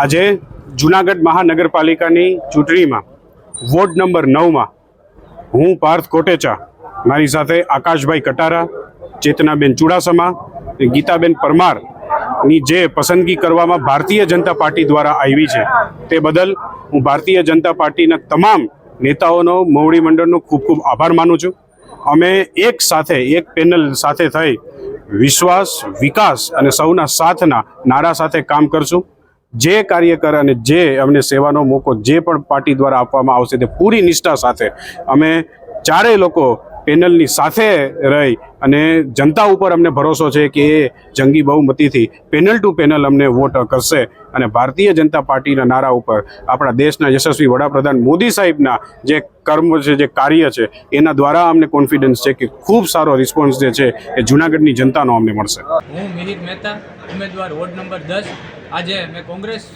આજે જુનાગઢ મહાનગરપાલિકાની ચૂંટણીમાં વોર્ડ નંબર નવમાં હું પાર્થ કોટેચા, મારી સાથે આકાશભાઈ કટારા, ચેતનાબેન ચુડાસમા ગીતાબેન પરમારની જે પસંદગી કરવામાં ભારતીય જનતા પાર્ટી દ્વારા આવી છે તે બદલ હું ભારતીય જનતા પાર્ટીના તમામ નેતાઓનો, મોવડી મંડળનો ખૂબ ખૂબ આભાર માનું છું. અમે એક સાથે, એક પેનલ સાથે થઈ વિશ્વાસ, વિકાસ અને સૌના સાથના નારા સાથે કામ કરશું. જે કાર્યકર અને જે અમને સેવાનો મોકો જે પણ પાર્ટી દ્વારા આપવામાં આવશે તે પૂરી નિષ્ઠા સાથે અમે ચારેય લોકો પેનલની સાથે રહી અને જનતા ઉપર અમને ભરોસો છે કે એ જંગી બહુમતીથી પેનલ ટુ પેનલ અમને વોટ કરશે અને ભારતીય જનતા પાર્ટીના નારા ઉપર આપણા દેશના યશસ્વી વડાપ્રધાન મોદી સાહેબના જે કર્મ છે, જે કાર્ય છે, એના દ્વારા અમને કોન્ફિડન્સ છે કે ખૂબ સારો રિસ્પોન્સ જે છે એ જુનાગઢની જનતાનો અમને મળશે. હું મિહિર મહેતા, ઉમેદવાર વોર્ડ નંબર દસ આજે મેં કોંગ્રેસ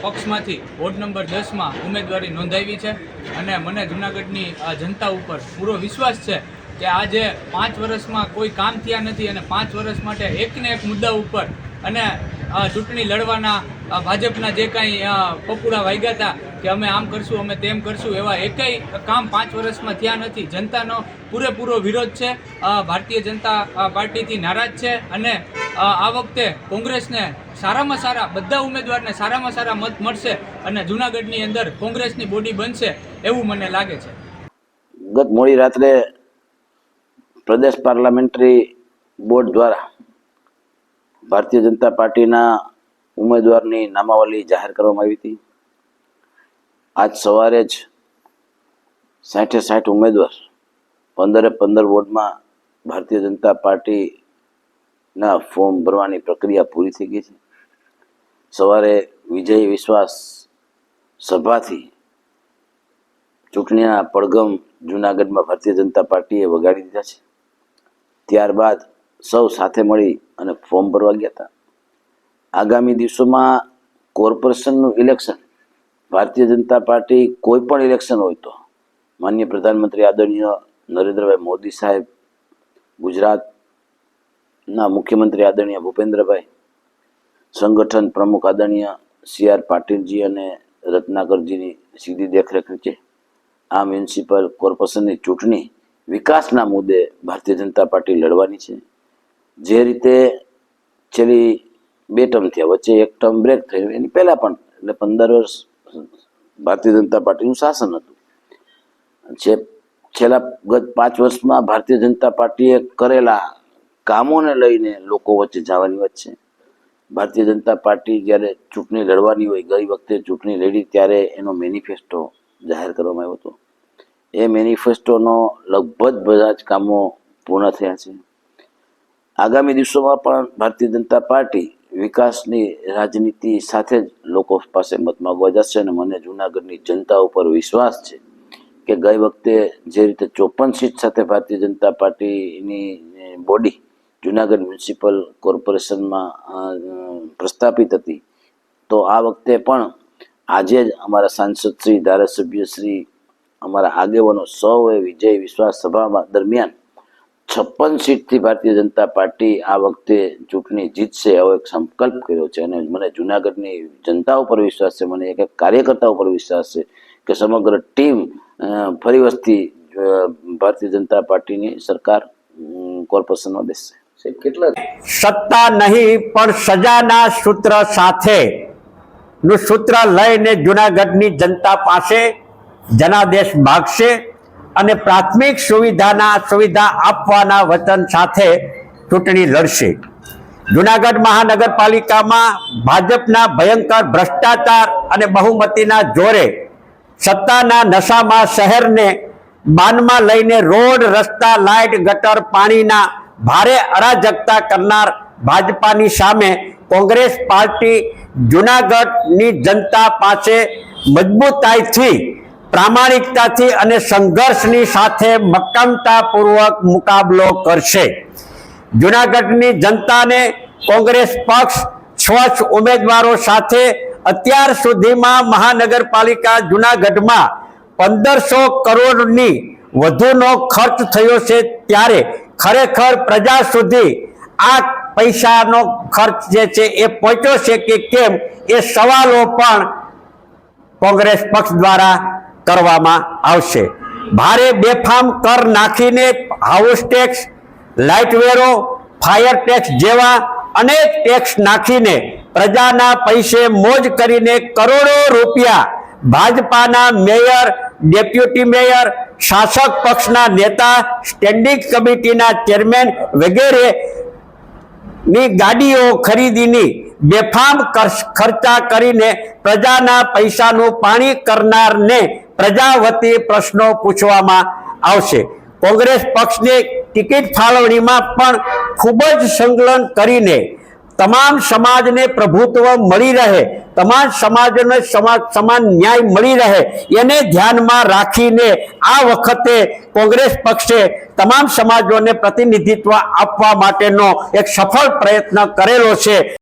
પક્ષમાંથી વોર્ડ નંબર દસમાં ઉમેદવારી નોંધાવી છે અને મને જુનાગઢની જનતા ઉપર પૂરો વિશ્વાસ છે કે આજે પાંચ વર્ષમાં કોઈ કામ થયા નથી અને પાંચ વર્ષ માટે એકને એક મુદ્દા ઉપર અને ચૂંટણી લડવાના ભાજપના જે કાંઈ પપુડા વાગ્યા હતા કે અમે આમ કરશું, અમે તેમ કરશું, એવા એકેય કામ પાંચ વર્ષમાં થયા નથી. જનતાનો પૂરેપૂરો વિરોધ છે. ભારતીય જનતા પાર્ટીથી નારાજ છે અને આ વખતે કોંગ્રેસને સારામાં સારા, બધા ઉમેદવારને સારામાં સારા મત મળશે અને જુનાગઢની અંદર કોંગ્રેસની બોડી બનશે એવું મને લાગે છે. ગત મોડી રાત્રે પ્રદેશ પાર્લામેન્ટરી બોર્ડ દ્વારા ભારતીય જનતા પાર્ટીના ઉમેદવારની નામાવલી જાહેર કરવામાં આવી હતી. આજ સવારે જ સાઠે સાઠ ઉમેદવાર પંદરે પંદર વોર્ડમાં ભારતીય જનતા પાર્ટીના ફોર્મ ભરવાની પ્રક્રિયા પૂરી થઈ ગઈ છે. સવારે વિજય વિશ્વાસ સભાથી ચૂંટણીના પડગમ જુનાગઢમાં ભારતીય જનતા પાર્ટીએ વગાડી દીધા છે. ત્યારબાદ સૌ સાથે મળી અને ફોર્મ ભરવા ગયા હતા. આગામી દિવસોમાં કોર્પોરેશનનું ઇલેક્શન ભારતીય જનતા પાર્ટી કોઈ પણ ઇલેક્શન હોય તો, માન્ય પ્રધાનમંત્રી આદરણીય નરેન્દ્રભાઈ મોદી સાહેબ, ગુજરાતના મુખ્યમંત્રી આદરણીય ભૂપેન્દ્રભાઈ, સંગઠન પ્રમુખ આદરણીય સી આર પાટીલજી અને રત્નાકરજીની સીધી દેખરેખ નીચે આ મ્યુનિસિપલ કોર્પોરેશનની ચૂંટણી વિકાસના મુદ્દે ભારતીય જનતા પાર્ટી લડવાની છે. જે રીતે છેલ્લી બે ટર્મ થયા, વચ્ચે એક ટર્મ બ્રેક થયું એની પહેલાં પણ, એટલે પંદર વર્ષ ભારતીય જનતા પાર્ટીનું શાસન હતું. જે છેલ્લા ગત પાંચ વર્ષમાં ભારતીય જનતા પાર્ટીએ કરેલા કામોને લઈને લોકો વચ્ચે જવાની વાત છે. ભારતીય જનતા પાર્ટી જ્યારે ચૂંટણી લડવાની હોય, ગઈ વખતે ચૂંટણી લડી ત્યારે એનો મેનિફેસ્ટો જાહેર કરવામાં આવ્યો હતો. એ મેનિફેસ્ટોનો લગભગ બધા જ કામો પૂર્ણ થયા છે. આગામી દિવસોમાં પણ ભારતીય જનતા પાર્ટી વિકાસની રાજનીતિ સાથે જ લોકો પાસે મત માગવા જશે અને મને જુનાગઢની જનતા ઉપર વિશ્વાસ છે કે ગઈ વખતે જે રીતે ચોપન સીટ સાથે ભારતીય જનતા પાર્ટીની બોડી જુનાગઢ મ્યુનિસિપલ કોર્પોરેશનમાં પ્રસ્થાપિત હતી. તો આ વખતે પણ આજે જ અમારા સાંસદ શ્રી ધારાસભ્ય શ્રી અમારા આગેવાનો સૌએ વિજય વિશ્વાસ સભામાં દરમિયાન છપ્પન સીટથી ભારતીય જનતા પાર્ટી આ વખતે ચૂંટણી જીતશે એવો એક સંકલ્પ કર્યો છે. અને મને જુનાગઢની જનતા ઉપર વિશ્વાસ છે, મને એક કાર્યકર્તા ઉપર વિશ્વાસ છે કે સમગ્ર ટીમ ફરી વસ્તી ભારતીય જનતા પાર્ટીની સરકાર કોર્પોરેશનમાં બેસશે. કેટલા સત્તા નહીં, પણ સજાના સૂત્ર સાથે નું સૂત્ર લઈને જુનાગઢની જનતા પાસે જનાદેશ માગશે અને પ્રાથમિક સુવિધાના સુવિધા આપવાના વચન સાથે ચૂંટણી લડશે. જુનાગઢ મહાનગરપાલિકામાં ભાજપના ભયંકર ભ્રષ્ટાચાર અને બહુમતીના જોરે સત્તાના નશામાં શહેરને બાનમાં લઈને રોડ, રસ્તા, લાઇટ, ગટર, પાણીના ભારે અરાજકતા કરનાર ભાજપાની સામે કોંગ્રેસ પાર્ટી જુનાગઢની જનતા પાસે મજબૂતાઈથી પ્રામાણિકતાથી અને સંઘર્ષની સાથે મક્કમતાપૂર્વક મુકાબલો કરશે. જુનાગઢની જનતાને કોંગ્રેસ પક્ષ સ્વચ્છ ઉમેદવારો સાથે અત્યાર સુધીમાં મહાનગરપાલિકા જુનાગઢમાં પંદરસો કરોડની વધુનો ખર્ચ થયો છે ત્યારે ખરેખર પ્રજા સુધી આ પૈસાનો ખર્ચ જે છે એ પહોંચ્યો છે કે કેમ એ સવાલો પણ કોંગ્રેસ પક્ષ દ્વારા કરવામાં આવશે. ભારે બેફામ કર નાખીને હાઉસ ટેક્સ લાઇટ વેરો ફાયર ટેક્સ જેવા અનેક ટેક્સ નાખીને પ્રજાના પૈસે મોજ કરીને કરોડો રૂપિયા ભાજપાના મેયર, ડેપ્યુટી મેયર, શાસક પક્ષના નેતા સ્ટેન્ડિંગ કમિટીના ચેરમેન વગેરે ની ગાડીઓ ખરીદીની બેફામ ખર્ચા કરીને પ્રજાના પૈસાનું પાણી કરનારને પ્રજા વતી પ્રશ્નો પૂછવામાં આવશે. કોંગ્રેસ પક્ષની ટિકિટ ફાળવણીમાં પણ ખૂબ જ સંકલન કરીને તમામ સમાજને પ્રભુત્વ મળી રહે, તમામ સમાજને સમાજ સમાન ન્યાય મળી રહે, એને ધ્યાનમાં રાખીને આ વખતે કોંગ્રેસ પક્ષે તમામ સમાજોને પ્રતિનિધિત્વ આપવા માટેનો એક સફળ પ્રયત્ન કરેલો છે.